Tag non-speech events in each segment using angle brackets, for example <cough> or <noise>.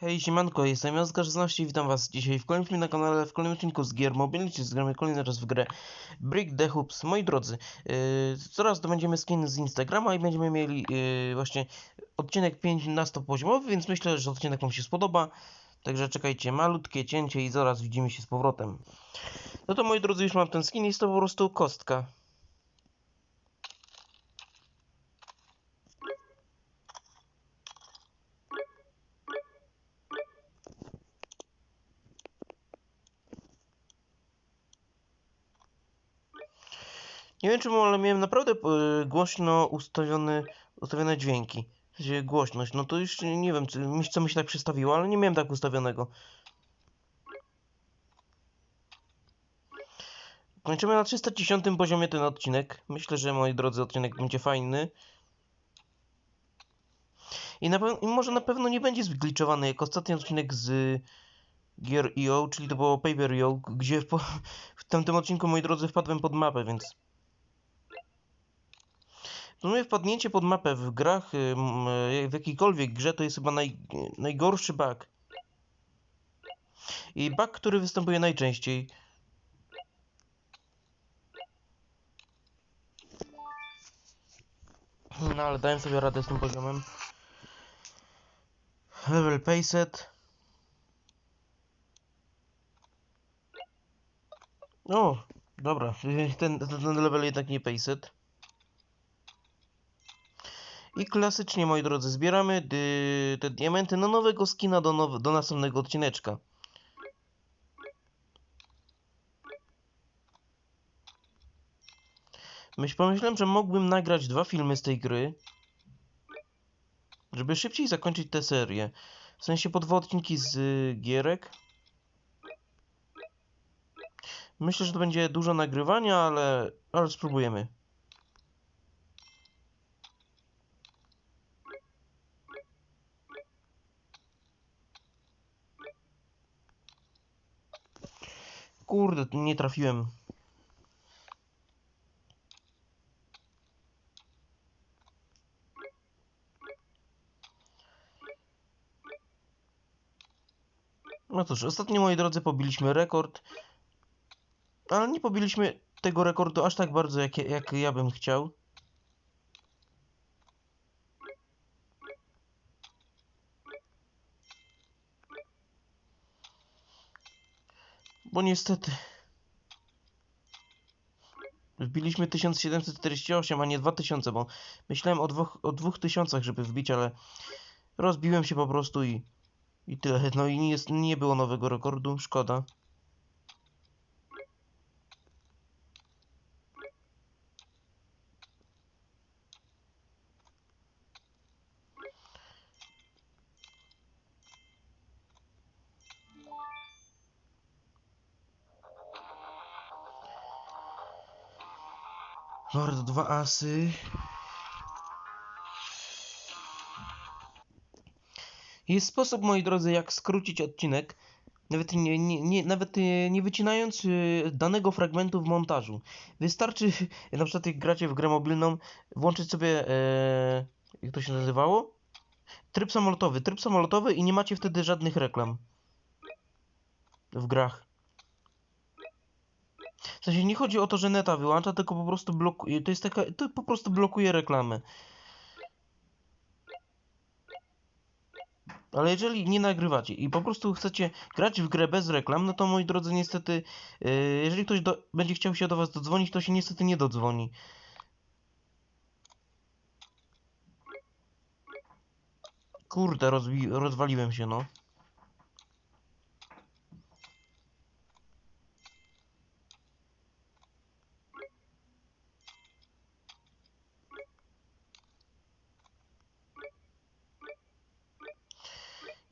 Hej, siemanko, jestem Jazgar16 i witam was dzisiaj w kolejnym filmie na kanale, w kolejnym odcinku z gier mobilnych, czyli zgramy kolejny raz w grę Brick the Hoops. Moi drodzy, yy, coraz to będziemy skin z Instagrama i będziemy mieli yy, właśnie odcinek 5 na 100 poziomowy, więc myślę, że odcinek wam się spodoba. Także czekajcie, malutkie cięcie i zaraz widzimy się z powrotem. No to moi drodzy, już mam ten skin, jest to po prostu kostka. Nie wiem czemu, ale miałem naprawdę y, głośno ustawiony, ustawione dźwięki. Głośność, no to już nie wiem, co, mi- się tak przestawiło, ale nie miałem tak ustawionego. Kończymy na 310 poziomie ten odcinek. Myślę, że moi drodzy, odcinek będzie fajny. I, na I może na pewno nie będzie zgliczowany jak ostatni odcinek z Gear EO, czyli to było Paper EO, gdzie w, <laughs> w tamtym odcinku, moi drodzy, wpadłem pod mapę, więc... Planuję wpadnięcie pod mapę w grach, y, y, w jakiejkolwiek grze, to jest chyba naj, najgorszy bug. I bug, który występuje najczęściej. No ale dałem sobie radę z tym poziomem. Level payset. O, dobra, <laughs> ten, ten level jednak nie payset. I klasycznie, moi drodzy, zbieramy te diamenty na nowego skina do, now, do następnego odcineczka. Myśl, pomyślałem, że mógłbym nagrać dwa filmy z tej gry, żeby szybciej zakończyć tę serię. W sensie po dwa odcinki z y, gierek. Myślę, że to będzie dużo nagrywania, ale, ale spróbujemy. Kurde, nie trafiłem. No cóż, ostatnio moi drodzy pobiliśmy rekord, ale nie pobiliśmy tego rekordu aż tak bardzo jak, jak ja bym chciał. Bo niestety wbiliśmy 1748, a nie 2000, bo myślałem o dwóch, o dwóch tysiącach, żeby wbić, ale rozbiłem się po prostu i, i tyle. No i nie, jest, nie było nowego rekordu, szkoda. Lord, dwa asy. Jest sposób, moi drodzy, jak skrócić odcinek, nawet nie, nie, nie, nawet e, nie wycinając e, danego fragmentu w montażu. Wystarczy, <laughs> na przykład jak gracie w grę mobilną, włączyć sobie, e, jak to się nazywało? Tryb samolotowy. Tryb samolotowy i nie macie wtedy żadnych reklam w grach. W sensie nie chodzi o to, że neta wyłącza, tylko po prostu blokuje. To jest taka. To po prostu blokuje reklamy. Ale jeżeli nie nagrywacie i po prostu chcecie grać w grę bez reklam, no to moi drodzy, niestety, yy, jeżeli ktoś do, będzie chciał się do was dodzwonić, to się niestety nie dodzwoni. Kurde, rozwi- rozwaliłem się, no.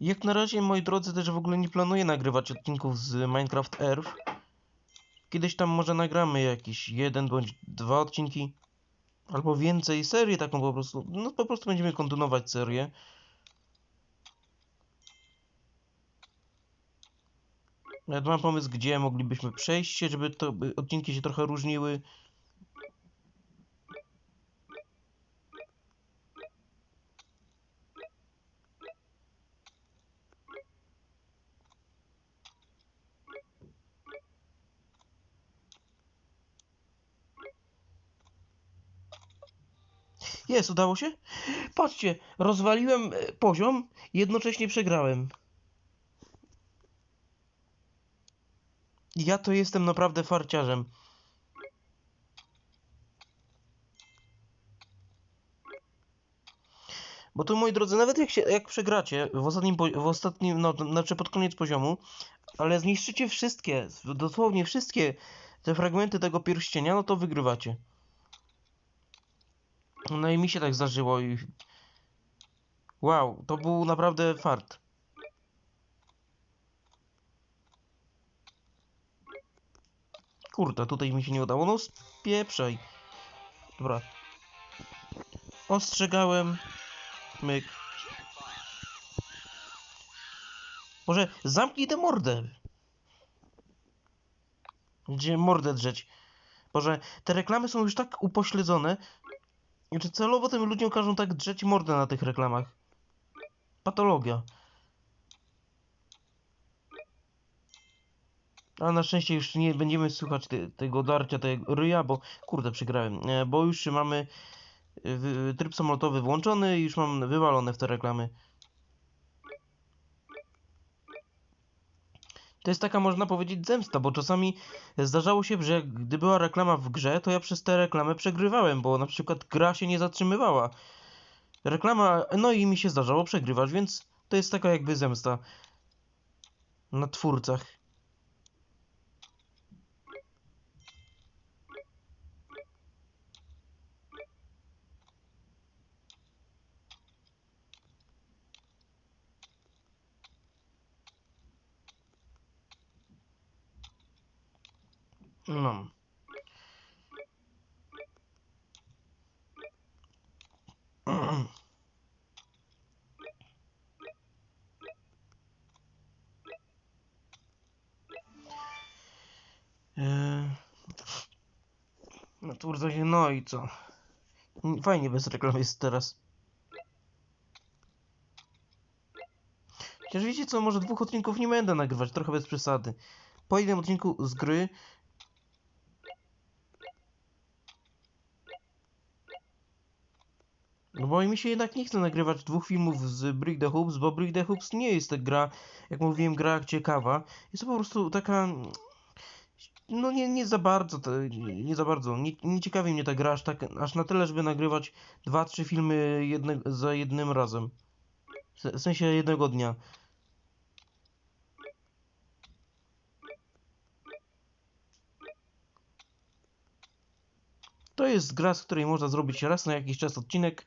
Jak na razie, moi drodzy, też w ogóle nie planuję nagrywać odcinków z Minecraft Earth. Kiedyś tam może nagramy jakiś jeden bądź dwa odcinki. Albo więcej, serię taką po prostu. No po prostu będziemy kontynuować serię. Ja mam pomysł, gdzie moglibyśmy przejść się, żeby to odcinki się trochę różniły. Jest, udało się? Patrzcie, rozwaliłem e, poziom jednocześnie przegrałem. Ja to jestem naprawdę farciarzem. Bo tu, moi drodzy, nawet jak się, jak przegracie w ostatnim, w ostatnim, no, znaczy pod koniec poziomu, ale zniszczycie wszystkie, dosłownie wszystkie te fragmenty tego pierścienia, no to wygrywacie. No i mi się tak zdarzyło i... Wow, to był naprawdę fart. Kurde, tutaj mi się nie udało. No spieprzaj. Dobra. Ostrzegałem. Myk. Może zamknij tę mordę. Gdzie mordę drzeć? Boże, te reklamy są już tak upośledzone, że celowo tym ludziom każą tak drzeć mordę na tych reklamach. Patologia. A na szczęście już nie będziemy słuchać te, tego darcia tego ryja, bo kurde przegrałem, e, bo już mamy e, tryb samolotowy włączony i już mam wywalone w te reklamy. To jest taka, można powiedzieć, zemsta, bo czasami zdarzało się, że gdy była reklama w grze, to ja przez tę reklamę przegrywałem, bo na przykład gra się nie zatrzymywała. Reklama, no i mi się zdarzało przegrywać, więc to jest taka jakby zemsta na twórcach. No. <clears throat> No twórca się, no i co? Fajnie bez reklam jest teraz. Chociaż wiecie co, może dwóch odcinków nie będę nagrywać, trochę bez przesady. Po jednym odcinku z gry No bo mi się jednak nie chce nagrywać dwóch filmów z Brick the Hoops, bo Brick the Hoops nie jest ta gra, jak mówiłem, gra ciekawa. Jest to po prostu taka... No nie, nie za bardzo, nie, nie za bardzo. Nie, nie ciekawi mnie ta gra aż, tak, aż na tyle, żeby nagrywać dwa, trzy filmy jedne, za jednym razem. W sensie jednego dnia. To jest gra, z której można zrobić raz na jakiś czas odcinek.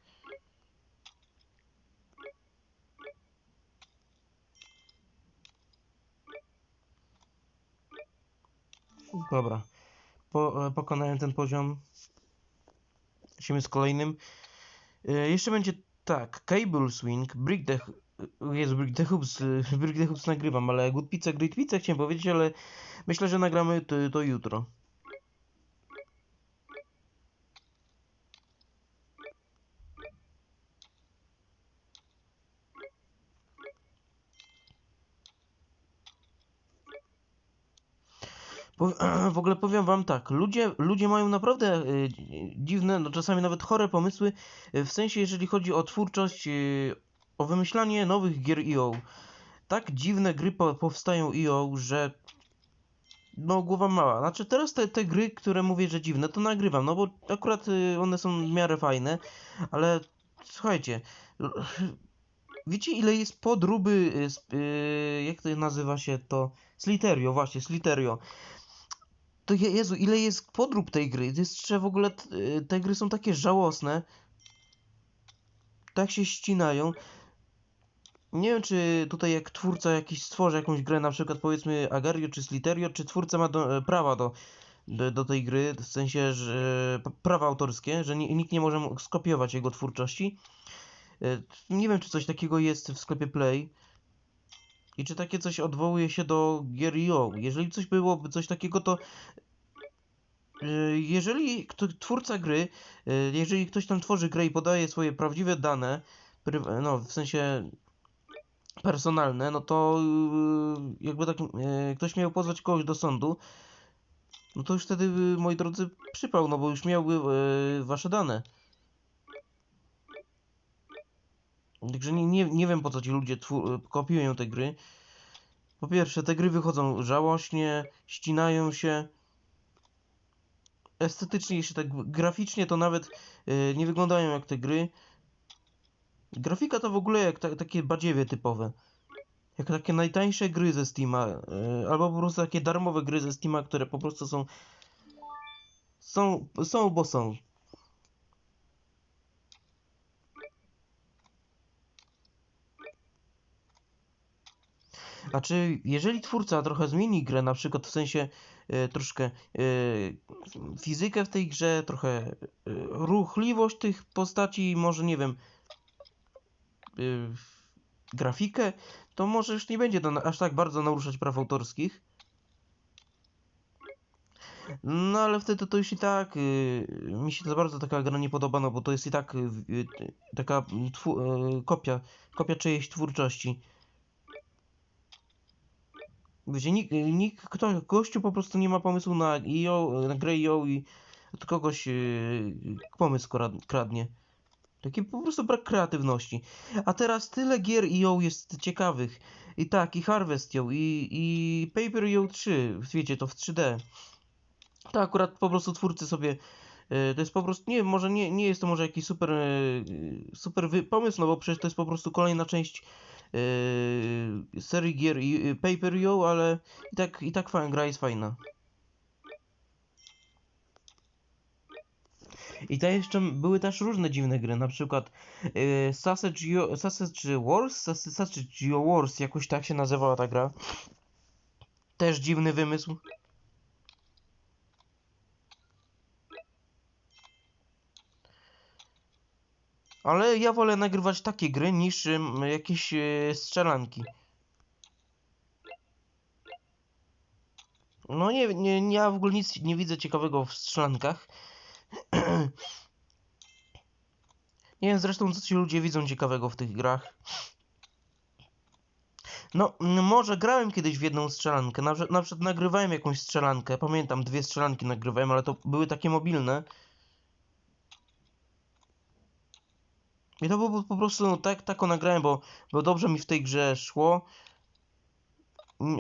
Dobra. Po, e, pokonałem ten poziom. Lecimy z kolejnym. E, jeszcze będzie tak. Cable Swing, Brick the... H- Jezu, Brick the Hoops, e, Brick the Hoops nagrywam, ale Good Pizza, Great Pizza chciałem powiedzieć, ale myślę, że nagramy to, to jutro. Po, w ogóle powiem wam tak, ludzie, ludzie mają naprawdę y, dziwne, no czasami nawet chore pomysły, y, w sensie jeżeli chodzi o twórczość, y, o wymyślanie nowych gier EO. Tak dziwne gry po, powstają EO, że no głowa mała. Znaczy teraz te, te gry, które mówię, że dziwne, to nagrywam, no bo akurat one są w miarę fajne, ale słuchajcie, wiecie ile jest podróby, jak to nazywa się to? Sliterio, właśnie, Sliterio. To je, Jezu, ile jest podrób tej gry? Że w ogóle y, te gry są takie żałosne. Tak się ścinają. Nie wiem, czy tutaj jak twórca jakiś stworzy jakąś grę, na przykład powiedzmy Agario czy Sliterio, czy twórca ma do, e, prawa do, do, do tej gry, w sensie, że prawa autorskie, że ni, nikt nie może skopiować jego twórczości. E, Nie wiem, czy coś takiego jest w sklepie Play. I czy takie coś odwołuje się do gier EO? Jeżeli coś byłoby coś takiego, to y, jeżeli twórca gry, y, jeżeli ktoś tam tworzy grę i podaje swoje prawdziwe dane, no w sensie personalne, no to y, jakby takim, y, ktoś miał pozwać kogoś do sądu, no to już wtedy, moi drodzy, przypał, no bo już miałby wasze dane. Także nie, nie, nie wiem po co ci ludzie kopiują te gry. Po pierwsze, te gry wychodzą żałośnie, ścinają się. Estetycznie, jeśli tak graficznie, to nawet y, nie wyglądają jak te gry. Grafika to w ogóle jak ta, takie badziewie typowe. Jak takie najtańsze gry ze Steama, y, albo po prostu takie darmowe gry ze Steama, które po prostu są. Są, są bo są. A czy jeżeli twórca trochę zmieni grę, na przykład w sensie e, troszkę e, fizykę w tej grze, trochę e, ruchliwość tych postaci, może nie wiem, grafikę, to może już nie będzie to aż tak bardzo naruszać praw autorskich. No ale wtedy to już i tak y, mi się za bardzo taka gra nie podoba, no bo to jest i tak y, y, taka y, kopia, kopia czyjejś twórczości. Wiecie, nikt, nikt kto, gościu po prostu nie ma pomysłu na EO, na grę EO i od kogoś yy, pomysł krad- kradnie. Taki po prostu brak kreatywności. A teraz tyle gier EO jest ciekawych. I tak, i Harvest EO, i, i Paper EO 3, wiecie, to w 3D. To akurat po prostu twórcy sobie yy, to jest po prostu, nie może nie, nie jest to może jakiś super, yy, super pomysł, no bo przecież to jest po prostu kolejna część yy, serii gier y, Yo, ale i tak, i tak fajna, gra jest fajna. I to jeszcze były też różne dziwne gry, na przykład yy, Sausage, Sausage Wars, Sausage Wars, jakoś tak się nazywała ta gra. Też dziwny wymysł. Ale ja wolę nagrywać takie gry niż jakieś yy, strzelanki. No nie, nie, ja w ogóle nic nie widzę ciekawego w strzelankach. <clears throat> Nie wiem zresztą, co ci ludzie widzą ciekawego w tych grach. No, może grałem kiedyś w jedną strzelankę. Na, na przykład nagrywałem jakąś strzelankę. Pamiętam, dwie strzelanki nagrywałem, ale to były takie mobilne. I to było po prostu no, tak, tak nagrałem, bo, bo dobrze mi w tej grze szło.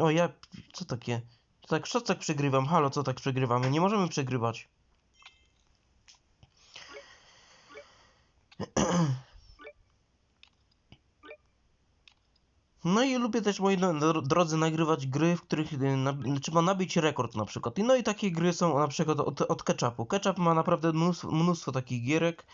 O ja, co takie? To tak, co tak przegrywam? Halo, co tak przegrywamy? Nie możemy przegrywać. <clears throat> No i lubię też, moi dro- dro- drodzy, nagrywać gry, w których y, na, trzeba nabić rekord na przykład. No i takie gry są na przykład od, od Ketchupu. Ketchup ma naprawdę mnóstwo, mnóstwo takich gierek.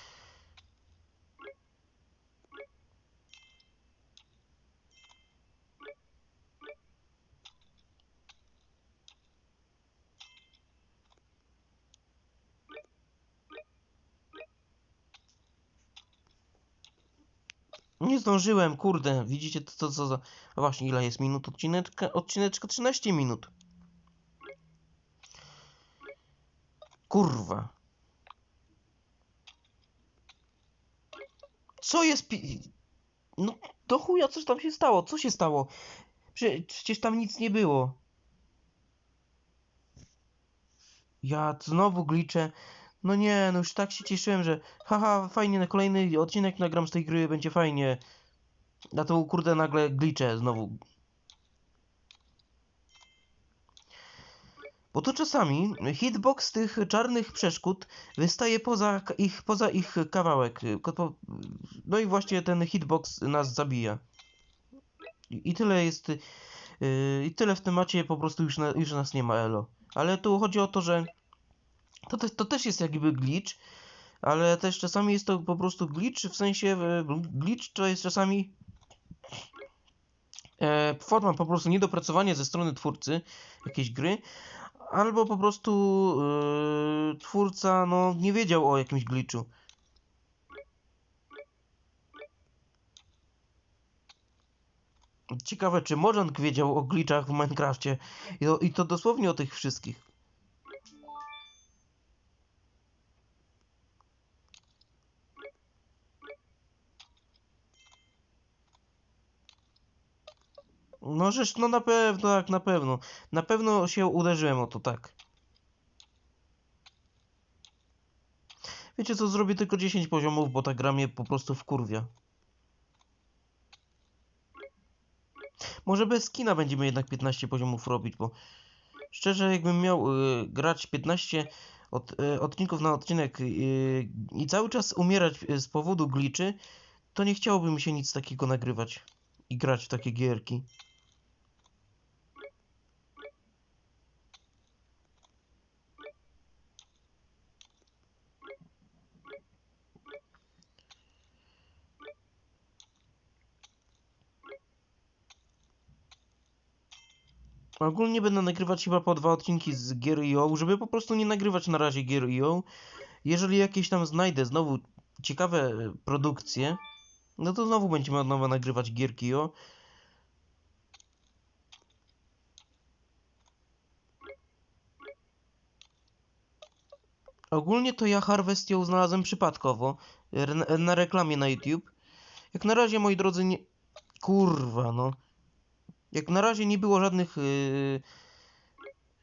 Zdążyłem, kurde. Widzicie to, co za... Właśnie, ile jest minut odcineczka? Odcineczka 13 minut. Kurwa. Co jest pi... No, do chuja, coś tam się stało? Co się stało? Prze przecież tam nic nie było. Ja znowu gliczę. No nie, no już tak się cieszyłem, że haha, fajnie, na kolejny odcinek nagram z tej gry, będzie fajnie. A to kurde nagle gliczę znowu. Bo to czasami hitbox tych czarnych przeszkód wystaje poza ich, poza ich kawałek. No i właśnie ten hitbox nas zabija. I, i tyle jest. Yy, I tyle w temacie po prostu już, na, już nas nie ma elo. Ale tu chodzi o to, że to, te, to też jest jakby glitch, ale też czasami jest to po prostu glitch, w sensie e, glitch to jest czasami e, forma po prostu niedopracowania ze strony twórcy jakiejś gry, albo po prostu e, twórca no, nie wiedział o jakimś glitchu. Ciekawe, czy Mojang wiedział o glitchach w Minecrafcie i to, i to dosłownie o tych wszystkich. No żeż, no na pewno, tak, na pewno. Na pewno się uderzyłem o to, tak. Wiecie co, zrobię tylko 10 poziomów, bo ta gra mnie po prostu wkurwia. Może bez skina będziemy jednak 15 poziomów robić, bo szczerze jakbym miał y, grać 15 od, y, odcinków na odcinek y, i cały czas umierać y, z powodu gliczy, to nie chciałoby mi się nic takiego nagrywać i grać w takie gierki. Ogólnie będę nagrywać chyba po dwa odcinki z gier IO, żeby po prostu nie nagrywać na razie gier IO. Jeżeli jakieś tam znajdę znowu ciekawe produkcje, no to znowu będziemy od nowa nagrywać gierki IO. Ogólnie to ja Harvest ją znalazłem przypadkowo na reklamie na YouTube. Jak na razie, moi drodzy, nie... Kurwa, no. Jak na razie nie było żadnych yy,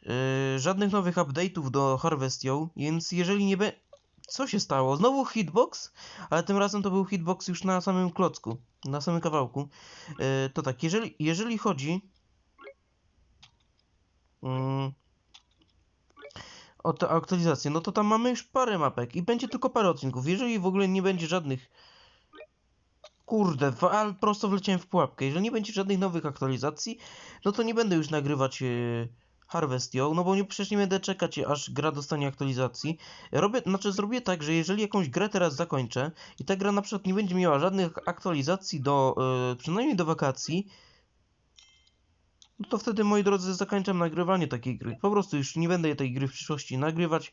yy, żadnych nowych update'ów do Harvestio, więc jeżeli nie be... Co się stało? Znowu hitbox? Ale tym razem to był hitbox już na samym klocku, na samym kawałku. Yy, to tak, jeżeli, jeżeli chodzi mm, o tę aktualizację, no to tam mamy już parę mapek i będzie tylko parę odcinków. Jeżeli w ogóle nie będzie żadnych Kurde, ale prosto wleciałem w pułapkę. Jeżeli nie będzie żadnych nowych aktualizacji, no to nie będę już nagrywać yy, Harvestio, no bo nie, przecież nie będę czekać, aż gra dostanie aktualizacji. Robię, znaczy zrobię tak, że jeżeli jakąś grę teraz zakończę i ta gra na przykład nie będzie miała żadnych aktualizacji do, yy, przynajmniej do wakacji, no to wtedy, moi drodzy, zakończam nagrywanie takiej gry. Po prostu już nie będę tej gry w przyszłości nagrywać.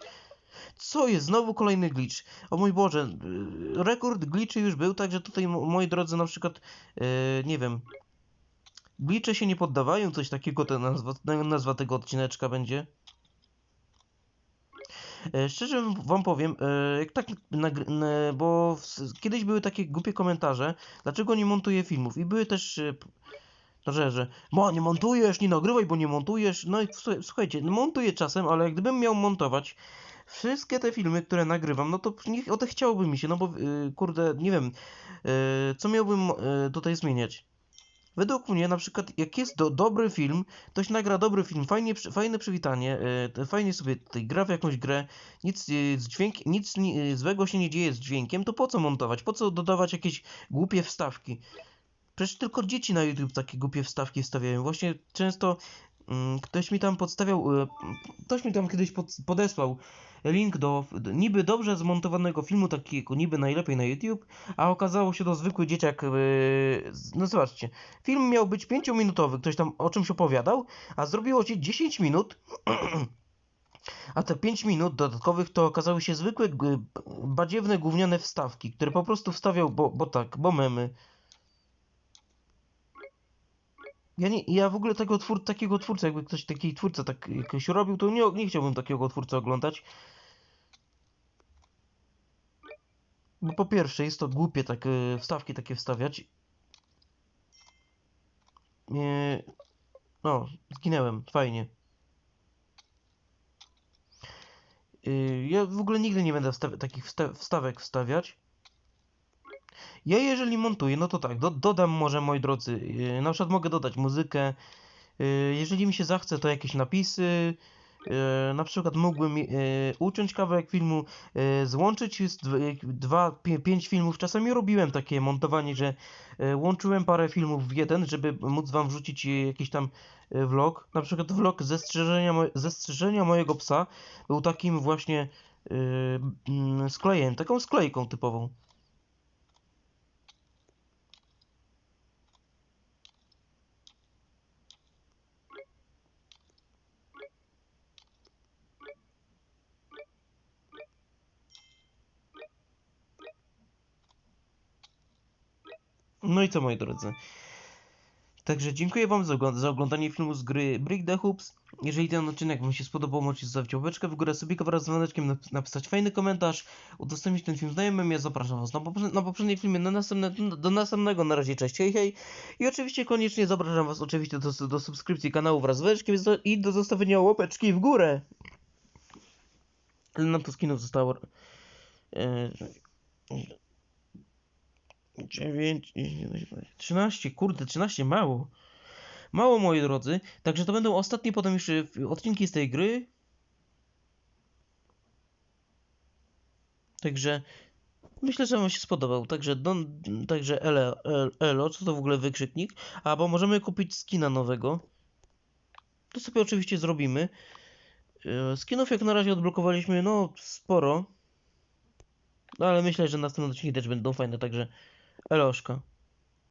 Co jest? Znowu kolejny glitch. O mój Boże, yy, rekord glitchy już był, także tutaj, mo- moi drodzy, na przykład, yy, nie wiem, glitche się nie poddawają, coś takiego to nazwa, nazwa tego odcineczka będzie. E, Szczerze wam powiem, e, jak tak bo kiedyś były takie głupie komentarze, dlaczego nie montuję filmów i były też e, no, że, że mo, nie montujesz, nie nagrywaj, bo nie montujesz. No i słuchaj- słuchajcie, no montuję czasem, ale gdybym miał montować wszystkie te filmy, które nagrywam, no to niech odechciałoby mi się, no bo y, kurde, nie wiem, y, co miałbym y, tutaj zmieniać. Według mnie, na przykład, jak jest do, dobry film, ktoś nagra dobry film, fajnie, fajne przywitanie, y, to fajnie sobie tutaj gra w jakąś grę, nic y, z dźwięk, nic ni- y, złego się nie dzieje z dźwiękiem, to po co montować? Po co dodawać jakieś głupie wstawki? Przecież tylko dzieci na YouTube takie głupie wstawki wstawiają. Właśnie często ktoś mi tam podstawiał, y, ktoś mi tam kiedyś pod, podesłał link do, niby dobrze zmontowanego filmu, takiego niby najlepiej na YouTube, a okazało się to zwykły dzieciak. z- no zobaczcie, film miał być 5-minutowy, ktoś tam o czymś opowiadał, a zrobiło się 10 minut. <clears throat> A te 5 minut dodatkowych to okazały się zwykłe badziewne gówniane wstawki, które po prostu wstawiał, bo, bo tak, bo memy. Ja, nie, ja w ogóle tego twór, takiego twórcy, jakby ktoś taki twórca tak jakoś robił, to nie, nie chciałbym takiego twórcy oglądać. Bo po pierwsze jest to głupie tak y, wstawki takie wstawiać. Nie, no, zginęłem, fajnie. Y, ja w ogóle nigdy nie będę takich wsta wstawek wstawiać. Ja jeżeli montuję, no to tak, do dodam może, moi drodzy, yy, na przykład mogę dodać muzykę, yy, jeżeli mi się zachce, to jakieś napisy, yy, na przykład mógłbym uciąć kawałek filmu, złączyć dwa, pięć filmów, czasami robiłem takie montowanie, że łączyłem parę filmów w jeden, żeby móc wam wrzucić jakiś tam vlog, na przykład vlog ze strzeżenia, mo ze strzeżenia mojego psa był takim właśnie mm, sklejem, taką sklejką typową. No i co moi drodzy. Także dziękuję wam za, za oglądanie filmu z gry Brick the Hoops. Jeżeli ten odcinek wam się spodobał, możecie zostawić łapeczkę w górę, sobie wraz z dzwoneczkiem, nap- napisać fajny komentarz, udostępnić ten film znajomym, ja zapraszam was na, poprze- na poprzednim filmie, na następne, do następnego, na razie cześć, hej hej. I oczywiście koniecznie zapraszam was oczywiście do, do subskrypcji kanału wraz z dzwoneczkiem i do zostawienia łapeczki w górę. Nam to skinów zostało? E, 9, 13, kurde, 13 mało. mało, moi drodzy. Także to będą ostatnie potem y, odcinki z tej gry. Także myślę, że Wam się spodobał. Także, don, także ele, el, Elo, co to w ogóle wykrzyknik? A, bo możemy kupić skina nowego. To sobie oczywiście zrobimy. E, Skinów jak na razie odblokowaliśmy, no sporo. No ale myślę, że następne odcinki też będą fajne, także Eloszka.